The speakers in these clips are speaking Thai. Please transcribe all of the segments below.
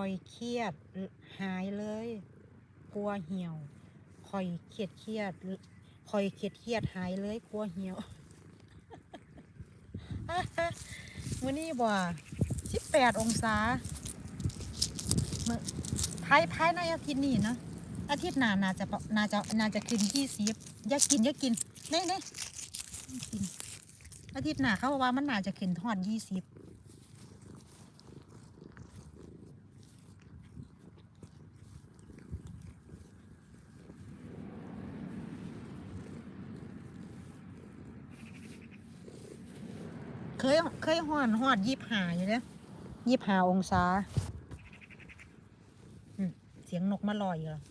คอยเครียดหายเลย กลัวเหี่ยวคอยเครียดเครียดคอยเครียดเครียดหายเลยกลัวเหี่ยวมื้อนี้บ่สิบแปดองศามื้อภายภายในอาทิตย์นี้นะอาทิตย์หน้าน่าจะประน่าจะน่าจะขึ้นยี่สิบอย่ากินอย่ากินเน่เน่กินอาทิตย์หน้าเขาบอกว่ามันน่าจะขึ้นทอดยี่สิบ ยเคยหอนหอดยี่หาอยู่เนี่ยยี่หาองศาเสียงนกมาลอยอยู่แล้ว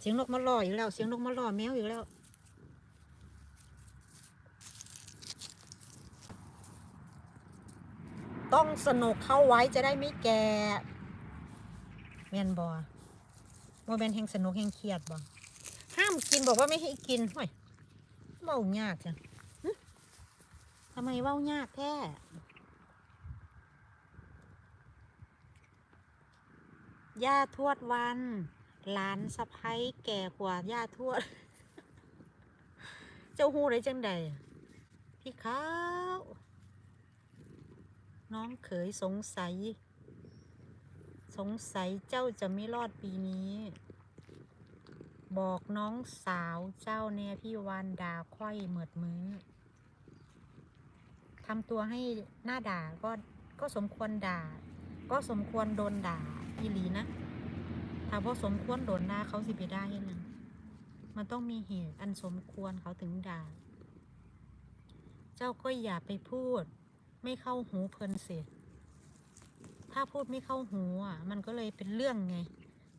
เสียงนกมาลอยอยู่แล้วเสียงนกมาลอยแมวอยู่แล้วต้องสนุกเข้าไว้จะได้ไม่แก่แม่นบอว่าเป็นแห่งสนุกแห่งเครียดบอห้ามกินบอกว่าไม่ให้กินห่วยเมายากจัง ทำไมเว้ายากแท้ย่าทวดวัน หลานสะพ้ยแก่กว่าย่าทวด เจ้าหูได้จังใดพี่ขาวน้องเขยสงสัย สงสัยเจ้าจะไม่รอดปีนี้ บอกน้องสาวเจ้าเนี่ยพี่วานดาค่อยเหมิดมือ ทำตัวให้หน้าด่าก็ก็สมควรด่า ก็สมควรโดนด่าอีหลีนะถ้าพอสมควรโดนด่าเขาสิไปได้ยังมันต้องมีเหตุอันสมควรเขาถึงด่า เจ้าก็อย่าไปพูด ไม่เข้าหูเพลินเสียถ้าพูดไม่เข้าหูอะ มันก็เลยเป็นเรื่องไง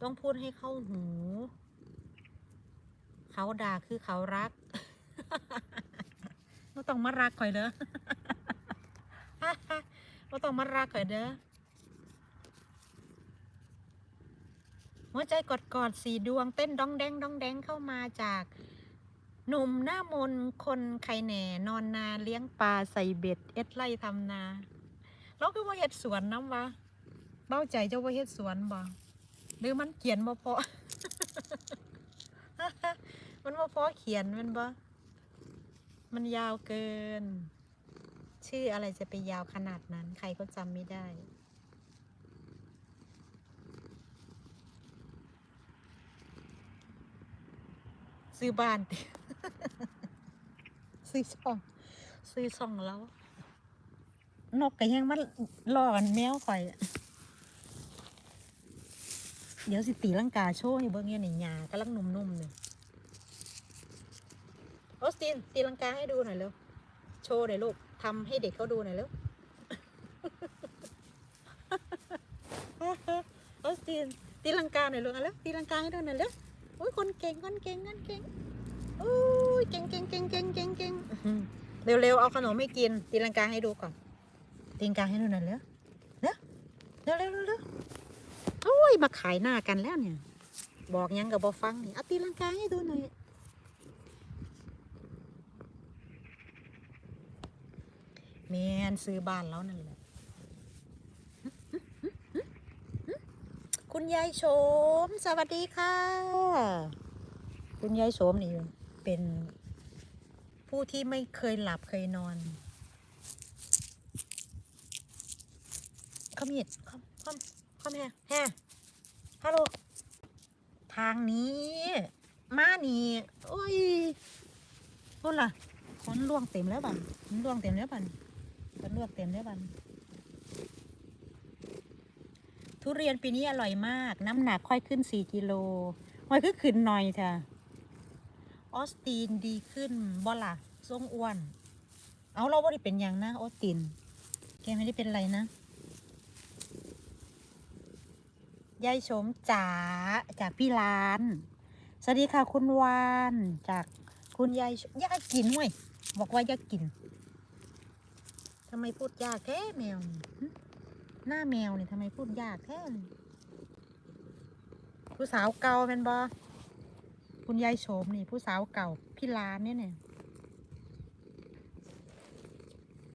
ต้องพูดให้เข้าหู เขาด่าคือเขารักไม่ต้องมารักข่อยเด้อ ไม่ต้องมารักข่อยเด้อหัวใจกอดกอดๆสีดวงเต้นดองแดงดองแดงเข้ามาจากหนุ่มหน้ามนคนใครแหน่นอนนาเลี้ยงปลาใส่เบ็ด เอ็ดไล่ทำนาเราคือว่าเฮ็ดสวนน้ำวะเบ้าใจเจ้าว่าเฮ็ดสวนบ่หรือมันเขียนบ่พอมันบ่พอเขียนมันบ่มันยาวเกิน ชื่ออะไรจะไปยาวขนาดนั้น ใครก็จำไม่ได้ ซื้อบ้านซื้อช่อง ซื้อช่องแล้ว นกก็ยังมันรอกันแมวข่อย เดี๋ยวสิตีลังกาโชว์ให้เบิ่งเนี่ยนี่หญ้ากำลังนุ่มๆเนี่ยออสตินตีลังกาให้ดูหน่อยเร็ว โชว์หน่อยลูก ทำให้เด็กเขาดูหน่อยเร็วออสตินตีลังกาหน่อยลูกเอาเร็วตีลังกาให้ดูหน่อยเร็วโอ้ยคนเก่งคนเก่งคนเก่งโอ้ยเก่งเก่งเก่งเก่งเก่งเก่งอื้อหือเร็วๆเอาขนมให้กินตีลังกาให้ดูก่อนตีลังกาให้ดูหน่อยเร็วเร็วเร็วเร็วเร็วเร็วโอ้ยมาขายหน้ากันแล้วเนี่ย บอกหยังกับบอฟังนี่เอาตีลังกาให้ดูหน่อย แมนซื้อบ้านแล้วนั่นแหละคุณยายโฉมสวัสดีค่ะ คุณยายโฉมนี่เป็นผู้ที่ไม่เคยหลับเคยนอนขมิดขมขมขมแฮแฮฮัลโหลทางนี้ มานี่โอ้ยพุ่นล่ะคนล่วงเต็มแล้วบันคนล่วงเต็มแล้วบัน ก็ลวกเต็มได้บันทุเรียนปีนี้อร่อยมาก น้ำหนักค่อยขึ้นสี่กิโลค่อยก็ขึ้นหน่อยค่ะ ออสตินดีขึ้นบ่ล่ะทรงอ้วน เอาเราไม่ได้เป็นอย่างนะออสติน แกไม่ได้เป็นอะไรนะยายชมจ๋าจากพี่ลาน สวัสดีค่ะคุณวาน จากคุณยายยายกินห้วยบอกว่ายายกิน ทำไมพูดยากแท้แมวหน้าแมวนี่ทำไมพูดยากแท้เลยผู้สาวเก่าเป็นบอคุณยายโฉมนี่ ผู้สาวเก่าพี่ลานเนี่ยเนี่ย